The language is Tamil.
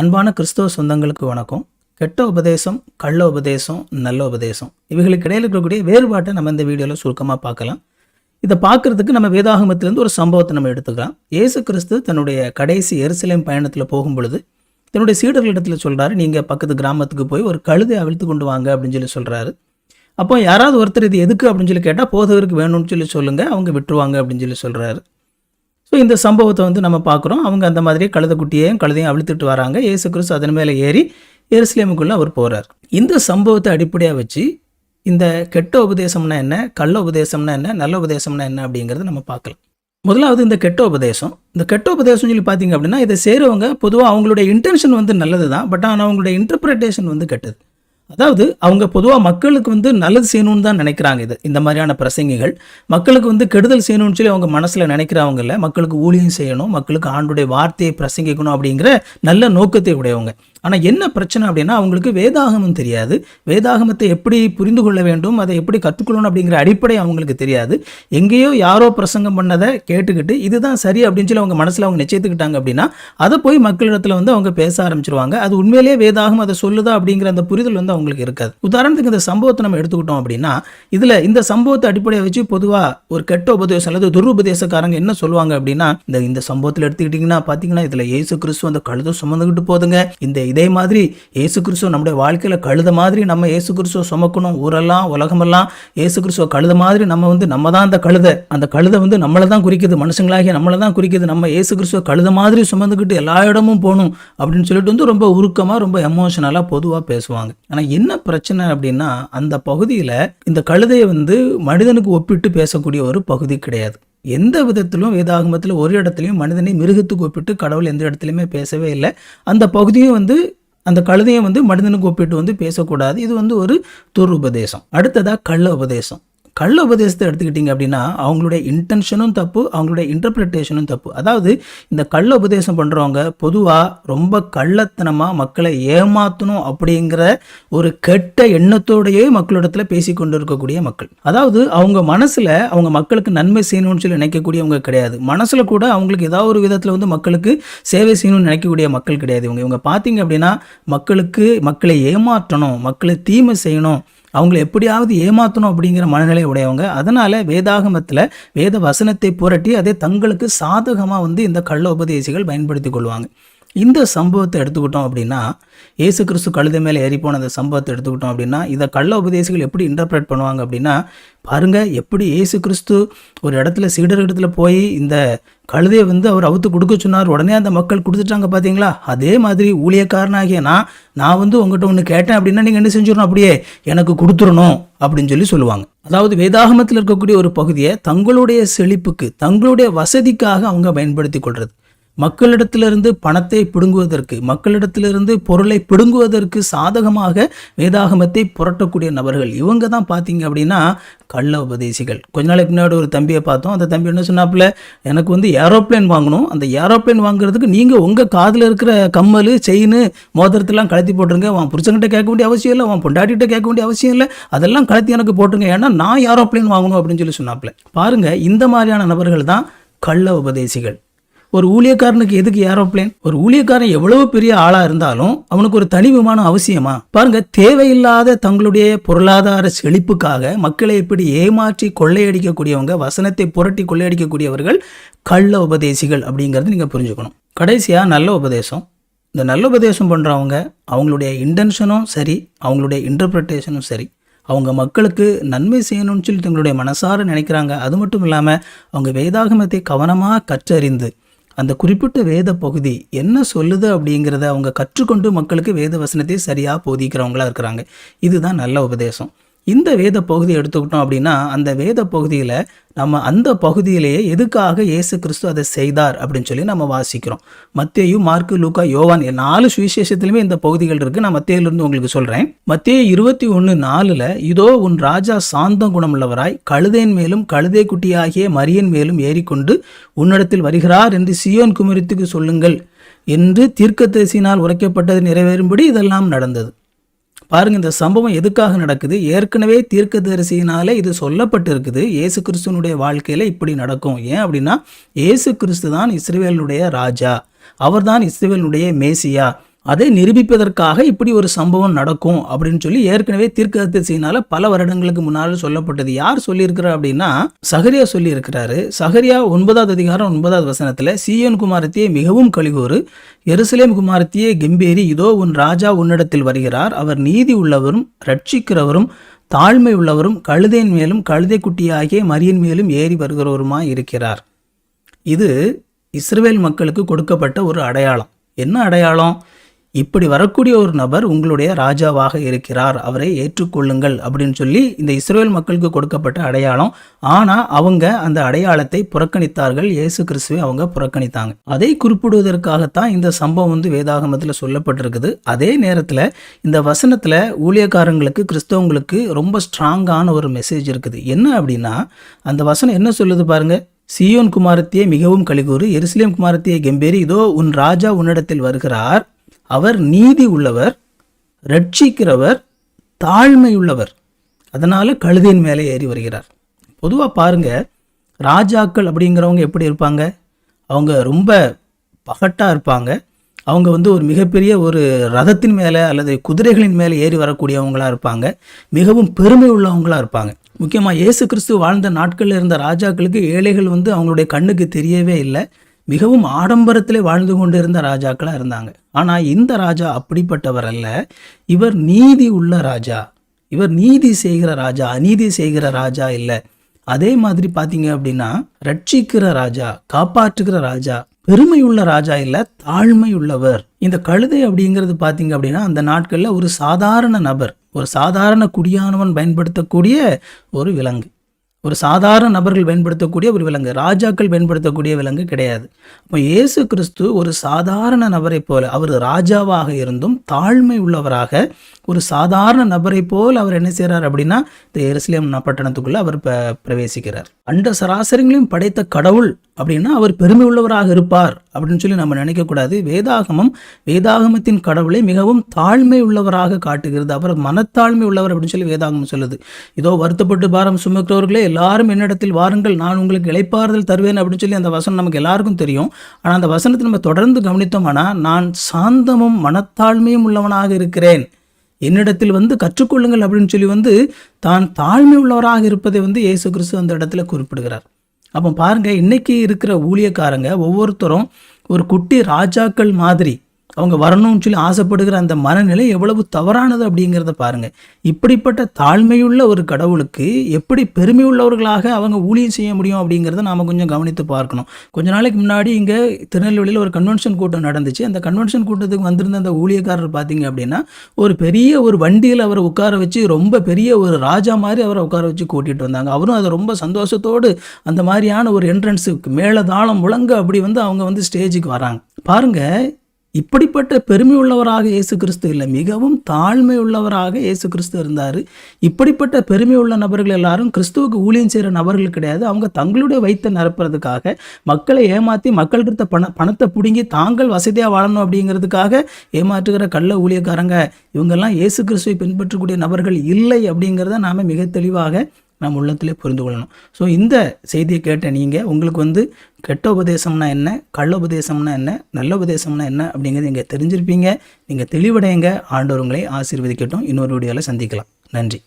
அன்பான கிறிஸ்தவ சொந்தங்களுக்கு வணக்கம். கெட்ட உபதேசம் கள்ள உபதேசம் நல்ல உபதேசம் இவைகளுக்கு இடையில் இருக்கக்கூடிய வேறுபாட்டை நம்ம இந்த வீடியோவில் சுருக்கமாக பார்க்கலாம். இதை பார்க்கறதுக்கு நம்ம வேதாகமத்திலேருந்து ஒரு சம்பவத்தை நம்ம எடுத்துக்கலாம். இயேசு கிறிஸ்து தன்னுடைய கடைசி எருசலேம் பயணத்தில் போகும் பொழுது தன்னுடைய சீடர்களிடத்தில் சொல்கிறாரு நீங்கள் பக்கத்து கிராமத்துக்கு போய் ஒரு கழுதை அவிழ்த்து கொண்டு வாங்க அப்படின்னு சொல்லி சொல்கிறாரு அப்போ யாராவது ஒருத்தர் இது எதுக்கு? அப்படின்னு சொல்லி கேட்டால் போதவருக்கு வேணும்னு சொல்லி சொல்லுங்கள் அவங்க விட்டுருவாங்க அப்படின்னு சொல்லி சொல்கிறாரு ஸோ இந்த சம்பவத்தை வந்து நம்ம பார்க்குறோம். அவங்க அந்த மாதிரி கழுதக்குட்டியையும் கழுதையும் அவிழ்த்துட்டு வராங்க. இயேசு கிறிஸ்து அதன் மேலே ஏறி எருசலேமுக்குள்ளே அவர் போகிறார் இந்த சம்பவத்தை அடிப்படையாக வச்சு இந்த கெட்ட உபதேசம்னா என்ன கள்ள உபதேசம்னா என்ன நல்ல உபதேசம்னா என்ன அப்படிங்கிறத நம்ம பார்க்கலாம். முதலாவது இந்த கெட்ட உபதேசம். இந்த கெட்ட உபதேசம் சொல்லி பார்த்தீங்க அப்படின்னா இதை செய்கிறவங்க பொதுவாக அவங்களுடைய இன்டென்ஷன் வந்து நல்லது தான் பட் ஆனால் அவங்களுடைய இன்டர்பிரிட்டேஷன் வந்து கெட்டது. அதாவது அவங்க பொதுவாக மக்களுக்கு வந்து நல்லது செய்யணும்னு தான் நினைக்கிறாங்க இது இந்த மாதிரியான பிரசங்கிகள். மக்களுக்கு வந்து கெடுதல் செய்யணும்னு சொல்லி அவங்க மனசில் நினைக்கிறவங்க இல்லை. மக்களுக்கு ஊழியம் செய்யணும் மக்களுக்கு ஆண்டுடைய வார்த்தையை பிரசங்கிக்கணும் அப்படிங்கிற நல்ல நோக்கத்தை உடையவங்க. ஆனால் என்ன பிரச்சனை அப்படின்னா அவங்களுக்கு வேதாகமம் தெரியாது. வேதாகமத்தை எப்படி புரிந்து கொள்ள வேண்டும் அதை எப்படி கற்றுக்கொள்ளணும் அப்படிங்கிற அடிப்படை அவங்களுக்கு தெரியாது. எங்கேயோ யாரோ பிரசங்கம் பண்ணதை கேட்டுக்கிட்டு இதுதான் சரி அப்படின்னு சொல்லி அவங்க மனசில் அவங்க நிச்சயத்துக்கிட்டாங்க அப்படின்னா அதை போய் மக்களிடத்தில் வந்து அவங்க பேச ஆரம்பிச்சிருவாங்க. அது உண்மையிலேயே வேதாகம் அதை சொல்லுதா அப்படிங்கிற அந்த புரிதல் வந்து அவங்களுக்கு இருக்காது. உதாரணத்துக்கு இந்த சம்பவத்தை நம்ம எடுத்துக்கிட்டோம் அப்படின்னா இதில் இந்த சம்பவத்தை அடிப்படையை வச்சு பொதுவாக ஒரு கெட்ட உபதேசம் அல்லது துருபதேசக்காரங்க என்ன சொல்லுவாங்க அப்படின்னா இந்த இந்த சம்பவத்தில் எடுத்துக்கிட்டிங்கன்னா பார்த்தீங்கன்னா இதில் இயேசு கிறிஸ்து அந்த கழுதை சுமந்துக்கிட்டு போதுங்க. இந்த இதே மாதிரி ஏசு கிறிஸ்துவ நம்முடைய வாழ்க்கையில் கழுத மாதிரி நம்ம ஏசு கிறிஸ்துவ சுமக்கணும். ஊரெல்லாம் உலகமெல்லாம் ஏசு கிறிஸ்துவ கழுத மாதிரி நம்ம வந்து நம்ம தான் அந்த கழுதை. அந்த கழுதை வந்து நம்மளை தான் குறிக்குது. மனுஷங்களாகிய நம்மளை தான் குறிக்குது. நம்ம ஏசு கிறிஸ்துவ கழுத மாதிரி சுமந்துக்கிட்டு எல்லா இடமும் போகணும் அப்படின்னு சொல்லிட்டு வந்து ரொம்ப உருக்கமாக ரொம்ப எமோஷனலாக பொதுவாக பேசுவாங்க. ஆனால் என்ன பிரச்சனை அப்படின்னா அந்த பகுதியில் இந்த கழுதையை வந்து மனிதனுக்கு ஒப்பிட்டு பேசக்கூடிய ஒரு பகுதி கிடையாது. எந்த விதத்திலும் வேதாகமத்தில் ஒரு இடத்துலையும் மனிதனை மிருகத்துக்கு ஒப்பிட்டு கடவுள் எந்த இடத்துலையுமே பேசவே இல்லை. அந்த பகுதியும் வந்து அந்த கழுதையை வந்து மனிதனுக்கு ஒப்பிட்டு வந்து பேசக்கூடாது. இது வந்து ஒரு துர் உபதேசம் அடுத்ததாக கள்ள உபதேசம். கள்ள உபதேசத்தை எடுத்துக்கிட்டிங்க அப்படின்னா அவங்களுடைய இன்டென்ஷனும் தப்பு அவங்களுடைய இன்டர்பிரிட்டேஷனும் தப்பு. அதாவது இந்த கள்ள உபதேசம் பண்ணுறவங்க பொதுவாக ரொம்ப கள்ளத்தனமாக மக்களை ஏமாற்றணும் அப்படிங்கிற ஒரு கெட்ட எண்ணத்தோடையே மக்களிடத்தில் பேசி கொண்டு இருக்கக்கூடிய மக்கள். அதாவது அவங்க மனசில் அவங்க மக்களுக்கு நன்மை செய்யணும்னு சொல்லி நினைக்கக்கூடியவங்க கிடையாது. மனசில் கூட அவங்களுக்கு ஏதாவது ஒரு விதத்தில் வந்து மக்களுக்கு சேவை செய்யணும்னு நினைக்கக்கூடிய மக்கள் கிடையாது இவங்க. இவங்க பார்த்தீங்க அப்படின்னா மக்களுக்கு மக்களை ஏமாற்றணும் மக்களை தீமை செய்யணும் அவங்கள எப்படியாவது ஏமாற்றணும் அப்படிங்கிற மனநிலை உடையவங்க. அதனால் வேதாகமத்தில் வேத வசனத்தை புரட்டி அதை தங்களுக்கு சாதகமாக வந்து இந்த கள்ள உபதேசிகள் பயன்படுத்தி கொள்வாங்க. இந்த சம்பவத்தை எடுத்துக்கிட்டோம் அப்படின்னா இயேசு கிறிஸ்து கழுதை மேலே ஏறி போன அந்த சம்பவத்தை எடுத்துக்கிட்டோம் அப்படின்னா இதை கள்ள உபதேசிகள் எப்படி இன்டர்பிரேட் பண்ணுவாங்க அப்படின்னா பாருங்கள் எப்படி ஏசு கிறிஸ்து ஒரு இடத்துல சீடர் இடத்துல போய் இந்த கழுதையை வந்து அவர் அவுத்து கொடுக்க சொன்னார். உடனே அந்த மக்கள் கொடுத்துட்டாங்க பார்த்தீங்களா அதே மாதிரி ஊழியக்காரனாகிய நான் நான் வந்து உங்கள்கிட்ட ஒன்று கேட்டேன் அப்படின்னா நீங்கள் என்ன செஞ்சிடணும் அப்படியே? எனக்கு கொடுத்துடணும் அப்படின்னு சொல்லி சொல்லுவாங்க. அதாவது வேதாகமத்தில் இருக்கக்கூடிய ஒரு பகுதியை தங்களுடைய செழிப்புக்கு தங்களுடைய வசதிக்காக அவங்க பயன்படுத்தி கொள்வது மக்களிடத்திலிருந்து பணத்தை பிடுங்குவதற்கு மக்களிடத்திலிருந்து பொருளை பிடுங்குவதற்கு சாதகமாக வேதாகமத்தை புரட்டக்கூடிய நபர்கள் இவங்க தான் பார்த்தீங்க அப்படின்னா கள்ள உபதேசிகள். கொஞ்ச நாளைக்கு முன்னாடி ஒரு தம்பியை பார்த்தோம். அந்த தம்பி என்ன சொன்னாப்புல எனக்கு வந்து ஏரோப்ளேன் வாங்கணும். அந்த ஏரோப்ளேன் வாங்குறதுக்கு நீங்கள் உங்கள் காதில் இருக்கிற கம்மல் செயின் மோதிரத்தெல்லாம் கழட்டி போட்டுருங்க. அவன் புருஷன்கிட்ட கேட்க வேண்டிய அவசியம் இல்லை. அவன் பொண்டாட்டிகிட்ட கேட்க வேண்டிய அவசியம் இல்லை. அதெல்லாம் கழட்டி எனக்கு போட்டுருங்க. ஏன்னா நான் ஏரோப்ளேன் வாங்கணும் அப்படின்னு சொல்லி சொன்னாப்புல. பாருங்கள் இந்த மாதிரியான நபர்கள் தான் கள்ள உபதேசிகள். ஒரு ஊழியக்காரனுக்கு எதுக்கு ஏரோப்ளேன்? ஒரு ஊழியக்காரன் எவ்வளவு பெரிய ஆளா இருந்தாலும் அவனுக்கு ஒரு தனி விமானம் அவசியமா? பாருங்க தேவையில்லாத தங்களுடைய பொருளாதார செழிப்புக்காக மக்களை எப்படி ஏமாற்றி கொள்ளையடிக்கக்கூடியவங்க வசனத்தை புரட்டி கொள்ளையடிக்கக்கூடியவர்கள் கள்ள உபதேசிகள் அப்படிங்கிறது நீங்க புரிஞ்சுக்கணும். கடைசியா நல்ல உபதேசம். இந்த நல்ல உபதேசம் பண்றவங்க அவங்களுடைய இன்டென்ஷனும் சரி அவங்களுடைய இன்டர்பிரிட்டேஷனும் சரி. அவங்க மக்களுக்கு நன்மை செய்யணும்னு சொல்லி தங்களுடைய மனசார நினைக்கிறாங்க. அது மட்டும் இல்லாமல் அவங்க வேதாகமத்தை கவனமாக கற்றறிந்து அந்த குறிப்பிட்ட வேத பகுதி என்ன சொல்லுது அப்படிங்கிறத அவங்க கற்றுக்கொண்டு மக்களுக்கு வேத வசனத்தை சரியாக போதிக்கிறவங்களா இருக்கிறாங்க. இதுதான் நல்ல உபதேசம். இந்த வேத பகுதி எடுத்துக்கிட்டோம் அப்படின்னா அந்த வேத பகுதியில் நம்ம அந்த பகுதியிலேயே எதுக்காக இயேசு கிறிஸ்து அதை செய்தார் அப்படின்னு சொல்லி நம்ம வாசிக்கிறோம். மத்தேயு மார்க்கு லூக்கா யோவான் நாலு சுவிசேஷத்துலையுமே இந்த பகுதிகள் இருக்குது நான் மத்தியிலிருந்து உங்களுக்கு சொல்கிறேன் மத்திய இருபத்தி ஒன்று நாலுல இதோ உன் ராஜா சாந்தம் குணமுள்ளவராய் கழுதையின் மேலும் கழுதை குட்டியாகிய மரியன் மேலும் ஏறிக்கொண்டு உன்னிடத்தில் வருகிறார் என்று சியோன் குமரித்துக்கு சொல்லுங்கள் என்று தீர்க்கதரிசினால் உரைக்கப்பட்டது நிறைவேறும்படி இதெல்லாம் நடந்தது. பாருங்க இந்த சம்பவம் எதுக்காக நடக்குது? ஏற்கனவே தீர்க்கதரிசியினாலே இது சொல்லப்பட்டிருக்குது. இயேசு கிறிஸ்துவனுடைய வாழ்க்கையில் இப்படி நடக்கும். ஏன் அப்படின்னா இயேசு கிறிஸ்து தான் இஸ்ரேலுடைய ராஜா. அவர்தான் இஸ்ரேலுடைய மேசியா. அதை நிரூபிப்பதற்காக இப்படி ஒரு சம்பவம் நடக்கும் அப்படின்னு சொல்லி ஏற்கனவே தீர்க்கதரிசியினால பல வருடங்களுக்கு முன்னால் சொல்லப்பட்டது. யார் சொல்லியிருக்கிறா அப்படின்னா சகரியா சொல்லியிருக்கிறாரு. சகரியா ஒன்பதாவது அதிகாரம் ஒன்பதாவது வசனத்தில் சியோன் குமாரத்தியே மிகவும் கழிகூறு எருசலேம் குமாரத்தியே கெம்பேரி இதோ உன் ராஜா உன்னிடத்தில் வருகிறார். அவர் நீதி உள்ளவரும் ரட்சிக்கிறவரும் தாழ்மை உள்ளவரும் கழுதையின் மேலும் கழுதை குட்டியாகிய மரியின் மேலும் ஏறி வருகிறவருமாய் இருக்கிறார். இது இஸ்ரேல் மக்களுக்கு கொடுக்கப்பட்ட ஒரு அடையாளம். என்ன அடையாளம்? இப்படி வரக்கூடிய ஒரு நபர் உங்களுடைய ராஜாவாக இருக்கிறார் அவரை ஏற்றுக்கொள்ளுங்கள் அப்படின்னு சொல்லி இந்த இஸ்ரேல் மக்களுக்கு கொடுக்கப்பட்ட அடையாளம். ஆனால் அவங்க அந்த அடையாளத்தை புறக்கணித்தார்கள் இயேசு கிறிஸ்துவை அவங்க புறக்கணித்தாங்க. அதை குறிப்பிடுவதற்காகத்தான் இந்த சம்பவம் வந்து வேதாகமத்தில் சொல்லப்பட்டிருக்குது. அதே நேரத்தில் இந்த வசனத்தில் ஊழியக்காரங்களுக்கு கிறிஸ்தவங்களுக்கு ரொம்ப ஸ்ட்ராங்கான ஒரு மெசேஜ் இருக்குது. என்ன அப்படின்னா அந்த வசனம் என்ன சொல்லுது பாருங்க? சியோன் குமாரத்தியே மிகவும் கலிகூறு எருசலேம் குமாரத்தையே கெம்பேரி இதோ உன் ராஜா உன்னிடத்தில் வருகிறார். அவர் நீதி உள்ளவர் ரட்சிக்கிறவர் தாழ்மை உள்ளவர் கழுதையின் மேலே ஏறி வருகிறார். பொதுவாக பாருங்க ராஜாக்கள் அப்படிங்கிறவங்க எப்படி இருப்பாங்க? அவங்க ரொம்ப பகட்டாக இருப்பாங்க. அவங்க வந்து ஒரு மிகப்பெரிய ஒரு ரதத்தின் மேலே அல்லது குதிரைகளின் மேலே ஏறி வரக்கூடியவங்களா இருப்பாங்க. மிகவும் பெருமை உள்ளவங்களா இருப்பாங்க. முக்கியமாக இயேசு கிறிஸ்து வாழ்ந்த நாட்களில் இருந்த ராஜாக்களுக்கு ஏழைகள் வந்து அவங்களுடைய கண்ணுக்கு தெரியவே இல்லை. மிகவும் ஆடம்பரத்திலே வாழ்ந்து கொண்டிருந்த ராஜாக்களாக இருந்தாங்க. ஆனால் இந்த ராஜா அப்படிப்பட்டவர் அல்ல. இவர் நீதி உள்ள ராஜா. இவர் நீதி செய்கிற ராஜா அநீதி செய்கிற ராஜா இல்லை. அதே மாதிரி பார்த்தீங்க அப்படின்னா ரட்சிக்கிற ராஜா காப்பாற்றுகிற ராஜா பெருமை உள்ள ராஜா இல்லை தாழ்மை உள்ளவர் இந்த கழுதை அப்படிங்கிறது பார்த்தீங்க அப்படின்னா அந்த நாட்களில் ஒரு சாதாரண நபர் ஒரு சாதாரண குடியானவன் பயன்படுத்தக்கூடிய ஒரு விலங்கு. ஒரு சாதாரண நபர்கள் பயன்படுத்தக்கூடிய ஒரு விலங்கு ராஜாக்கள் பயன்படுத்தக்கூடிய விலங்கு கிடையாது. அப்போ இயேசு கிறிஸ்து ஒரு சாதாரண நபரை போல அவர் ராஜாவாக இருந்தும் தாழ்மை உள்ளவராக ஒரு சாதாரண நபரை போல் அவர் என்ன செய்கிறார் அப்படின்னா இந்த எருசலேம் பட்டணத்துக்குள்ளே அவர் ப பிரவேசிக்கிறார். அண்ட சராசரிங்களையும் படைத்த கடவுள் அப்படின்னா அவர் பெருமை உள்ளவராக இருப்பார். அப்படின்னு சொல்லி நம்ம நினைக்கக்கூடாது. வேதாகமம் வேதாகமத்தின் கடவுளை மிகவும் தாழ்மை உள்ளவராக காட்டுகிறது. அவர் மனத்தாழ்மை உள்ளவர் அப்படின்னு சொல்லி வேதாகமம் சொல்லுது. இதோ வருத்தப்பட்டு பாரம் சுமக்கிறவர்களே எல்லாரும் என்னிடத்தில் வாருங்கள் நான் உங்களுக்கு இழைப்பாறுதல் தருவேன் அப்படின்னு சொல்லி அந்த வசனம் நமக்கு எல்லாருக்கும் தெரியும். ஆனால் அந்த வசனத்தை நம்ம தொடர்ந்து கவனித்தோம்னா நான் சாந்தமும் மனத்தாழ்மையும் உள்ளவனாக இருக்கிறேன். என்னிடத்தில் வந்து கற்றுக்கொள்ளுங்கள் அப்படின்னு சொல்லி வந்து தான் தாழ்மை உள்ளவராக இருப்பதை வந்து இயேசு கிறிஸ்து அந்த இடத்துல குறிப்பிடுகிறார். அப்போ பாருங்க இன்னைக்கு இருக்கிற ஊழியக்காரங்க ஒவ்வொருத்தரும் ஒரு குட்டி ராஜாக்கள் மாதிரி அவங்க வரணும்னு சொல்லி ஆசைப்படுகிற அந்த மனநிலை எவ்வளவு தவறானது அப்படிங்கிறத பாருங்கள் இப்படிப்பட்ட தாழ்மையுள்ள ஒரு கடவுளுக்கு எப்படி பெருமை உள்ளவர்களாக அவங்க ஊழியம் செய்ய முடியும் அப்படிங்கிறத நாம் கொஞ்சம் கவனித்து பார்க்கணும். கொஞ்ச நாளைக்கு முன்னாடி இங்கே திருநெல்வேலியில் ஒரு கன்வென்ஷன் கூட்டம் நடந்துச்சு. அந்த கன்வென்ஷன் கூட்டத்துக்கு வந்திருந்த அந்த ஊழியக்காரர் பார்த்தீங்க அப்படின்னா ஒரு பெரிய ஒரு வண்டியில் அவரை உட்கார வச்சு ரொம்ப பெரிய ஒரு ராஜா மாதிரி அவரை உட்கார வச்சு கூட்டிகிட்டு வந்தாங்க. அவரும் அதை ரொம்ப சந்தோஷத்தோடு அந்த மாதிரியான ஒரு என்ட்ரன்ஸுக்கு மேலே தாளம் முழங்க அப்படி வந்து அவங்க வந்து ஸ்டேஜுக்கு வராங்க. பாருங்கள் இப்படிப்பட்ட பெருமை உள்ளவராக இயேசு கிறிஸ்து இல்லை மிகவும் தாழ்மை உள்ளவராக இயேசு கிறிஸ்து இருந்தார். இப்படிப்பட்ட பெருமை உள்ள நபர்கள் எல்லாரும் கிறிஸ்துவுக்கு ஊழியம் செய்கிற நபர்கள் கிடையாது. அவங்க தங்களுடைய வைத்த நிரப்புறதுக்காக மக்களை ஏமாற்றி மக்கள்கிட்ட பண பணத்தை பிடுங்கி தாங்கள் வசதியாக வாழணும் அப்படிங்கிறதுக்காக ஏமாற்றுகிற கள்ள ஊழியக்காரங்க இவங்கெல்லாம் இயேசு கிறிஸ்துவை பின்பற்றக்கூடிய நபர்கள் இல்லை அப்படிங்கிறத நாம் மிக தெளிவாக நம்ம உள்ளத்திலே புரிந்து கொள்ளணும். ஸோ இந்த செய்தியை கேட்ட நீங்கள் உங்களுக்கு வந்து கெட்ட உபதேசம்னா என்ன கள்ள உபதேசம்னா என்ன நல்ல உபதேசம்னா என்ன அப்படிங்கிறது நீங்கள் தெரிஞ்சிருப்பீங்க. நீங்கள் தெளிவடையுங்க. ஆண்டவர்களை ஆசீர்வதிக்கட்டும். இன்னொரு வீடியோவில் சந்திக்கலாம். நன்றி.